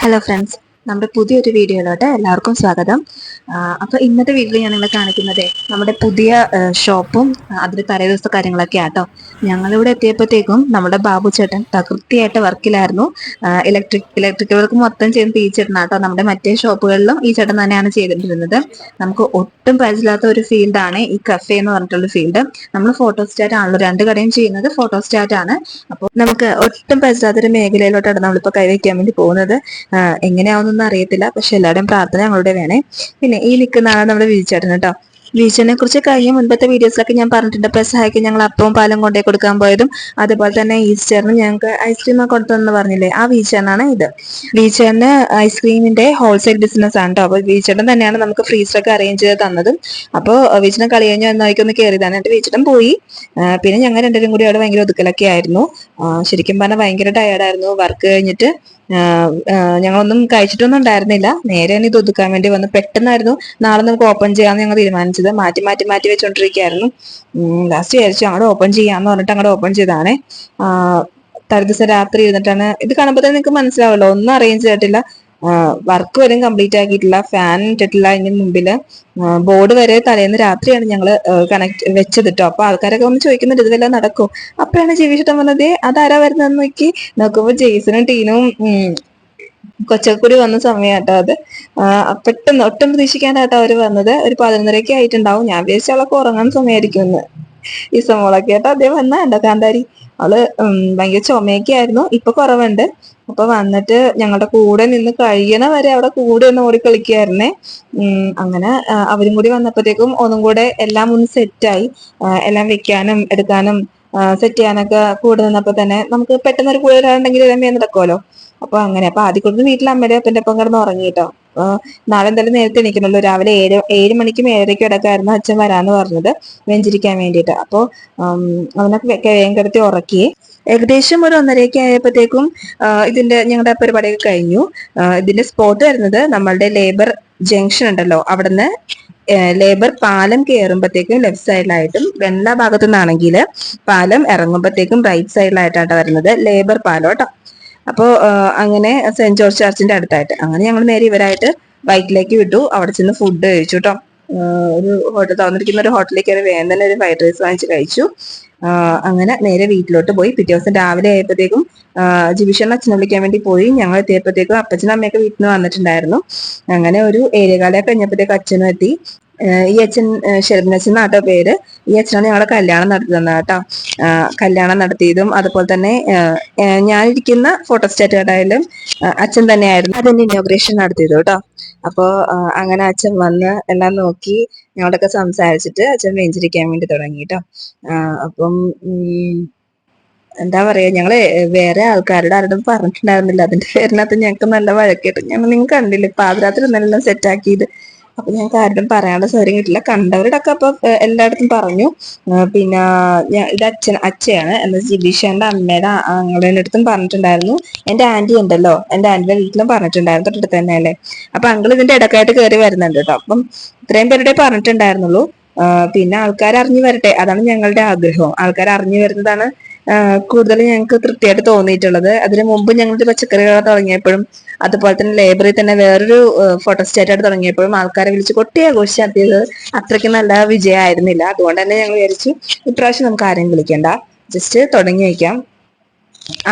hello friends. നമ്മുടെ പുതിയൊരു വീഡിയോയിലോട്ട് എല്ലാവർക്കും സ്വാഗതം. അപ്പോൾ ഇന്നത്തെ വീഡിയോ ഞാൻ നിങ്ങളെ കാണിക്കുന്നത് നമ്മുടെ പുതിയ ഷോപ്പും അതിന്റെ തലേ ദിവസത്തെ കാര്യങ്ങളൊക്കെ ആട്ടോ. ഞങ്ങളിവിടെ എത്തിയപ്പോഴത്തേക്കും നമ്മുടെ ബാബു ചേട്ടൻ തകൃതിയായിട്ട് വർക്കിലായിരുന്നു. ഇലക്ട്രിക് ഇലക്ട്രിക്കൽ വർക്ക് മൊത്തം ചെയ്ത് ടീച്ചറിനാട്ടോ കേട്ടോ നമ്മുടെ മറ്റേ ഷോപ്പുകളിലും ഈ ചേട്ടൻ തന്നെയാണ് ചെയ്തിട്ടിരുന്നത്. നമുക്ക് ഒട്ടും പരിചയമില്ലാത്ത ഒരു ഫീൽഡാണ് ഈ കഫേ എന്ന് പറഞ്ഞിട്ടുള്ള ഫീൽഡ്. നമ്മൾ ഫോട്ടോ സ്റ്റാറ്റ് ആണല്ലോ രണ്ട് കടയും ചെയ്യുന്നത് ഫോട്ടോസ്റ്റാറ്റ് ആണ്. അപ്പോൾ നമുക്ക് ഒട്ടും പരിചയമില്ലാത്ത ഒരു മേഖലയിലോട്ടാണ് നമ്മളിപ്പോൾ കൈവയ്ക്കാൻ വേണ്ടി പോകുന്നത്. എങ്ങനെയാവുന്നൊന്നും അറിയത്തില്ല. പക്ഷെ എല്ലാവരുടെയും പ്രാർത്ഥന ഞങ്ങളുടെ വേണേ. പിന്നെ ഈ നിൽക്കുന്ന ആളാണ് നമ്മുടെ വിജിച്ചേട്ടൻ കേട്ടോ. ബീച്ചിനെ കുറിച്ച് കഴിഞ്ഞ മുൻപത്തെ വീഡിയോസിലൊക്കെ ഞാൻ പറഞ്ഞിട്ടുണ്ട്. പ്രസഹായിക്ക് ഞങ്ങൾ അപ്പവും പാലും കൊണ്ടേ കൊടുക്കാൻ പോയതും അതുപോലെ തന്നെ ഈസ്റ്ററിന് ഞങ്ങൾക്ക് ഐസ്ക്രീം ഒക്കെ കൊടുത്തതെന്ന് പറഞ്ഞില്ലേ? ആ ബീച്ചേനാണ് ഇത്. ബീച്ചേറിന് ഐസ്ക്രീമിന്റെ ഹോൾസെയിൽ ബിസിനസ് ആണ് കേട്ടോ. അപ്പോൾ ബീച്ചേട്ടൻ തന്നെയാണ് നമുക്ക് ഫ്രീസറൊക്കെ അറേഞ്ച് ചെയ്ത് തന്നതും. അപ്പോൾ ബീച്ചിനെ കളി കഴിഞ്ഞു ഒന്ന് കയറിയതാണ് എന്നിട്ട് ബീച്ചേട്ടൻ പോയി. പിന്നെ ഞങ്ങൾ രണ്ടുപേരും കൂടി അവിടെ ഭയങ്കര ഒതുക്കലൊക്കെ ആയിരുന്നു. ശരിക്കും പറഞ്ഞാൽ ഭയങ്കര ടയർഡായിരുന്നു വർക്ക് കഴിഞ്ഞിട്ട് ഞങ്ങളൊന്നും കഴിച്ചിട്ടൊന്നും ഉണ്ടായിരുന്നില്ല. നേരെ തന്നെ ഇത് ഒതുക്കാൻ വേണ്ടി വന്ന് പെട്ടെന്നായിരുന്നു നാളെ നമുക്ക് ഓപ്പൺ ചെയ്യാമെന്ന് ഞങ്ങൾ തീരുമാനിച്ചത്. മാറ്റി മാറ്റി മാറ്റി വെച്ചോണ്ടിരിക്കുകയായിരുന്നു. ലാസ്റ്റ് വിചാരിച്ചു അങ്ങോട്ട് ഓപ്പൺ ചെയ്യാന്ന് പറഞ്ഞിട്ട് അങ്ങോട്ട് ഓപ്പൺ ചെയ്താണേ തലേദിവസം രാത്രി ഇരുന്നിട്ടാണ്. ഇത് കാണുമ്പോൾ തന്നെ നിങ്ങൾക്ക് മനസ്സിലാവല്ലോ ഒന്നും അറേഞ്ച് ചെയ്തിട്ടില്ല. വർക്ക് വരെ കംപ്ലീറ്റ് ആക്കിയിട്ടില്ല. ഫാൻ ഇട്ടിട്ടില്ല അതിന് മുമ്പിൽ ബോർഡ് വരെ തലേന്ന് രാത്രിയാണ് ഞങ്ങൾ കണക്ട് വെച്ചത് കേട്ടോ അപ്പൊ ആൾക്കാരൊക്കെ ഒന്ന് ചോദിക്കുന്നുണ്ട് ഇതെല്ലാം നടക്കും? അപ്പോഴാണ് ജീവിച്ചിട്ട് വന്നത് അതാരാ വരുന്നതെന്ന് നോക്കി. നോക്കുമ്പോ ജെയ്സനും ടീനും കൊച്ചക്കുടി വന്ന സമയമാട്ടോ അത്. പെട്ടെന്ന് ഒട്ടും പ്രതീക്ഷിക്കാണ്ടാട്ടോ അവർ വന്നത്. ഒരു പതിനൊന്നരയൊക്കെ ആയിട്ടുണ്ടാവും. ഞാൻ വിചാരിച്ച അവളൊക്കെ ഉറങ്ങാൻ സമയമായിരിക്കും എന്ന് ഈ സമോളൊക്കെ ആയിട്ട് അദ്ദേഹം വന്നാണ്ടോ കാന്താരി? അവൾ ഭയങ്കര ചുമയൊക്കെ ആയിരുന്നു ഇപ്പൊ കുറവുണ്ട്. അപ്പൊ വന്നിട്ട് ഞങ്ങളുടെ കൂടെ നിന്ന് കഴിയണ വരെ അവിടെ കൂടെ ഒന്ന് ഓടി കളിക്കുകയായിരുന്നേ അങ്ങനെ അവരും കൂടി വന്നപ്പോഴത്തേക്കും ഒന്നും കൂടെ എല്ലാം ഒന്ന് സെറ്റായി. എല്ലാം വെക്കാനും എടുക്കാനും സെറ്റ് ചെയ്യാനൊക്കെ കൂടെ നിന്നപ്പോ തന്നെ നമുക്ക് പെട്ടെന്ന് ഒരു കൂടെ ഒരാളുണ്ടെങ്കിൽ രമ്യ നടക്കുമല്ലോ അപ്പൊ അങ്ങനെ അപ്പൊ ആദ്യം കൂടുതൽ വീട്ടിൽ അമ്മയുടെ അപ്പന്റെ ഒപ്പം കിടന്ന് ഉറങ്ങിട്ടോ നാളെ എന്തായാലും നേരത്തെ എണീക്കണല്ലോ. രാവിലെ ഏഴ് ഏഴ് മണിക്കും ഏഴരയ്ക്കും ഇടക്കായിരുന്നു അച്ഛൻ വരാന്ന് പറഞ്ഞത്. വെഞ്ചിരിക്കാൻ വേണ്ടിട്ട് അപ്പോ അവനൊക്കെ വേഗം കിടത്തി ഉറക്കി. ഏകദേശം ഒരു ഒന്നരയൊക്കെ ആയപ്പോഴത്തേക്കും ഇതിന്റെ ഞങ്ങളുടെ പരിപാടിയൊക്കെ കഴിഞ്ഞു. ഇതിന്റെ സ്പോട്ട് വരുന്നത് നമ്മളുടെ ലേബർ ജംഗ്ഷൻ ഉണ്ടല്ലോ. അവിടുന്ന് ലേബർ പാലം കയറുമ്പോഴത്തേക്കും ലെഫ്റ്റ് സൈഡിലായിട്ടും വെള്ള ഭാഗത്തു നിന്നാണെങ്കിൽ പാലം ഇറങ്ങുമ്പോഴത്തേക്കും റൈറ്റ് സൈഡിലായിട്ടാണ് വരുന്നത്. ലേബർ പാലം കേട്ടോ. അപ്പോൾ അങ്ങനെ സെന്റ് ജോർജ് ചർച്ചിന്റെ അടുത്തായിട്ട്. അങ്ങനെ ഞങ്ങൾ നേരെ ഇവരായിട്ട് ബൈക്കിലേക്ക് വിട്ടു. അവിടെ ചെന്ന് ഫുഡ് കഴിച്ചു കേട്ടോ ഒരു ഹോട്ടൽ തന്നിരിക്കുന്ന ഒരു ഹോട്ടലിലേക്ക് കയറി വേഗം തന്നെ ഒരു ഫ്രൈഡ് റൈസ് വാങ്ങിച്ച് കഴിച്ചു. അങ്ങനെ നേരെ വീട്ടിലോട്ട് പോയി. പിറ്റേ ദിവസം രാവിലെ ആയപ്പോഴത്തേക്കും ജിവിഷൻ അച്ഛനെ വിളിക്കാൻ വേണ്ടി പോയി. ഞങ്ങൾ എത്തിയപ്പോഴത്തേക്കും അപ്പച്ചനും അമ്മയൊക്കെ വീട്ടിൽ നിന്ന് വന്നിട്ടുണ്ടായിരുന്നു. അങ്ങനെ ഒരു ഏഴേകാലം കഴിഞ്ഞപ്പോഴത്തേക്കും അച്ഛനും എത്തി. ഈ അച്ഛൻ ശരഭനച്ഛൻ എന്നാട്ടോ പേര്. ഈ അച്ഛനാണ് ഞങ്ങളെ കല്യാണം നടത്തി തന്നത് കേട്ടോ കല്യാണം നടത്തിയതും അതുപോലെ തന്നെ ഞാനിരിക്കുന്ന ഫോട്ടോസ്റ്റാറ്റ് കടയിലും അച്ഛൻ തന്നെയായിരുന്നു അതിന്റെ ഇനോഗ്രേഷൻ നടത്തിയത് കേട്ടോ. അപ്പോ അങ്ങനെ അച്ഛൻ വന്ന് എല്ലാം നോക്കി ഞങ്ങളൊക്കെ സംസാരിച്ചിട്ട് അച്ഛൻ വെഞ്ചിരിക്കാൻ വേണ്ടി തുടങ്ങി കേട്ടോ. അപ്പം എന്താ പറയാ ഞങ്ങൾ വേറെ ആൾക്കാരുടെ ആരോടും പറഞ്ഞിട്ടുണ്ടായിരുന്നില്ല. അതിന്റെ പേരിനകത്ത് ഞങ്ങൾക്ക് നല്ല വഴക്കിട്ട് ഞങ്ങൾ നിങ്ങൾ കണ്ടില്ലേ? പാതിരാത്രി ഇന്നെല്ലാം സെറ്റാക്കിയത് അപ്പൊ ഞങ്ങൾക്ക് ആരോടും പറയാനുള്ള സൗകര്യം കിട്ടില്ല. കണ്ടവരുടെയൊക്കെ അപ്പൊ എല്ലായിടത്തും പറഞ്ഞു. പിന്നെ ഇത് അച്ഛൻ അച്ഛയാണ്. എന്താ ജിബിഷാന്റെ അമ്മയുടെ അങ്ങളുടെ അടുത്തും പറഞ്ഞിട്ടുണ്ടായിരുന്നു. എന്റെ ആന്റി ഉണ്ടല്ലോ. എന്റെ ആന്റിയുടെ വീട്ടിലും പറഞ്ഞിട്ടുണ്ടായിരുന്നു. തൊട്ടടുത്ത് തന്നെ അല്ലേ അപ്പൊ അങ്കിൾ ഇതിന്റെ ഇടക്കായിട്ട് കയറി വരുന്നുണ്ട് കേട്ടോ. അപ്പം ഇത്രയും പേരുടെ പറഞ്ഞിട്ടുണ്ടായിരുന്നുള്ളൂ. പിന്നെ ആൾക്കാർ അറിഞ്ഞു വരട്ടെ. അതാണ് ഞങ്ങളുടെ ആഗ്രഹം. ആൾക്കാർ അറിഞ്ഞു വരുന്നതാണ് കൂടുതൽ ഞങ്ങൾക്ക് തൃപ്തിയായിട്ട് തോന്നിയിട്ടുള്ളത്. അതിനു മുമ്പ് ഞങ്ങൾ പച്ചക്കറികൾ തുടങ്ങിയപ്പോഴും അതുപോലെ തന്നെ ലൈബ്രറി തന്നെ വേറൊരു ഫോട്ടോസ്റ്റാറ്റ് ആയിട്ട് തുടങ്ങിയപ്പോഴും ആൾക്കാരെ വിളിച്ച് കൊട്ടി ആഘോഷിച്ചത് അത്രയ്ക്ക് നല്ല വിജയമായിരുന്നില്ല. അതുകൊണ്ട് തന്നെ ഞങ്ങൾ വിചാരിച്ചു ഇപ്രാവശ്യം നമുക്ക് ആരെയും വിളിക്കണ്ട. ജസ്റ്റ് തുടങ്ങി വയ്ക്കാം.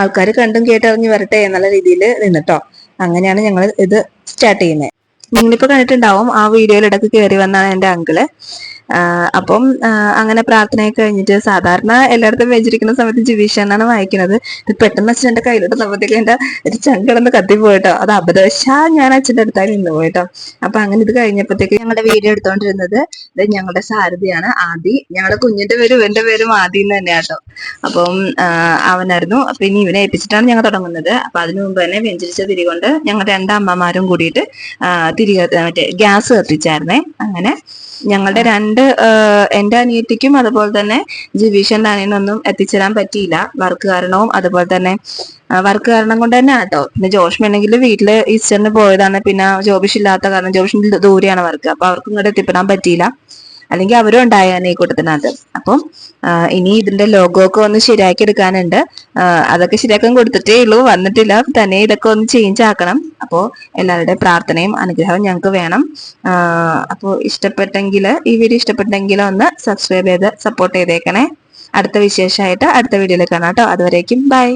ആൾക്കാർ കണ്ടും കേട്ടറിഞ്ഞ് വരട്ടെ എന്നുള്ള രീതിയിൽ നിന്നിട്ടോ അങ്ങനെയാണ് ഞങ്ങൾ ഇത് സ്റ്റാർട്ട് ചെയ്യുന്നത്. നിങ്ങളിപ്പോ കണ്ടിട്ടുണ്ടാവും ആ വീഡിയോയിൽ ഇടയ്ക്ക് കയറി വന്നാണ് എന്റെ അങ്കിൾ. അപ്പം അങ്ങനെ പ്രാർത്ഥനയൊക്കെ കഴിഞ്ഞിട്ട് സാധാരണ എല്ലായിടത്തും വെച്ചിരിക്കുന്ന സമയത്ത് ജിവീഷ എന്നാണ് വായിക്കുന്നത്. ഇത് പെട്ടെന്ന് അച്ഛന്റെ കയ്യിലോട്ട് സമയത്തേക്ക് എന്റെ ഒരു ചങ്കടന്ന് കത്തിപ്പോയിട്ടോ അത് അബദ്ധവശാ ഞാൻ അച്ഛന്റെ അടുത്തായി നിന്ന് പോയിട്ടോ. അപ്പൊ അങ്ങനെ ഇത് കഴിഞ്ഞപ്പോഴത്തേക്ക് ഞങ്ങളുടെ വീഡിയോ എടുത്തോണ്ടിരുന്നത് ഇത് ഞങ്ങളുടെ സാരഥിയാണ് ആദി. ഞങ്ങളുടെ കുഞ്ഞിന്റെ പേരും എന്റെ പേരും ആദി എന്ന് തന്നെയാട്ടോ അപ്പം അവനായിരുന്നു. അപ്പൊ ഇനി ഇവനെ ഏൽപ്പിച്ചിട്ടാണ് ഞങ്ങൾ തുടങ്ങുന്നത്. അപ്പൊ അതിനു മുമ്പ് തന്നെ വെഞ്ചരിച്ച തിരികൊണ്ട് ഞങ്ങൾ രണ്ടമ്മമാരും കൂടിയിട്ട് തിരികെ മറ്റേ ഗ്യാസ് കത്തിച്ചായിരുന്നേ. അങ്ങനെ ഞങ്ങളുടെ രണ്ട് എന്റെ അനിയത്തിക്കും അതുപോലെ തന്നെ ജിവീഷന്റെ അനിയനൊന്നും എത്തിച്ചേരാൻ പറ്റിയില്ല. വർക്ക് കാരണവും അതുപോലെ തന്നെ വർക്ക് കാരണം കൊണ്ട് തന്നെ ആട്ടോ. പിന്നെ ജോഷ്മണെങ്കിൽ വീട്ടിൽ ഈസ്റ്ററിന് പോയതാണ്. പിന്നെ ജോബിഷ് ഇല്ലാത്ത കാരണം ജോബിഷിന്റെ ദൂരെയാണ് വർക്ക്. അപ്പൊ അവർക്കും ഇങ്ങോട്ട് എത്തിപ്പെടാൻ പറ്റിയില്ല. അല്ലെങ്കിൽ അവരും ഉണ്ടായാണ് ഈ കൂട്ടത്തിനകത്ത്. അപ്പം ഇനി ഇതിന്റെ ലോഗോ ഒക്കെ ഒന്ന് ശരിയാക്കി എടുക്കാനുണ്ട്. അതൊക്കെ ശരിയാക്കാൻ കൊടുത്തിട്ടേ ഉള്ളൂ. വന്നിട്ടില്ല. തന്നെ ഇതൊക്കെ ഒന്ന് ചേഞ്ച് ആക്കണം. അപ്പോൾ എല്ലാവരുടെയും പ്രാർത്ഥനയും അനുഗ്രഹവും ഞങ്ങൾക്ക് വേണം. അപ്പോൾ ഇഷ്ടപ്പെട്ടെങ്കിൽ ഈ വീഡിയോ ഇഷ്ടപ്പെട്ടെങ്കിൽ ഒന്ന് സബ്സ്ക്രൈബ് ചെയ്ത് സപ്പോർട്ട് ചെയ്തേക്കണേ. അടുത്ത വിശേഷമായിട്ട് അടുത്ത വീഡിയോയിൽ കാണാം കേട്ടോ. അതുവരേക്കും ബൈ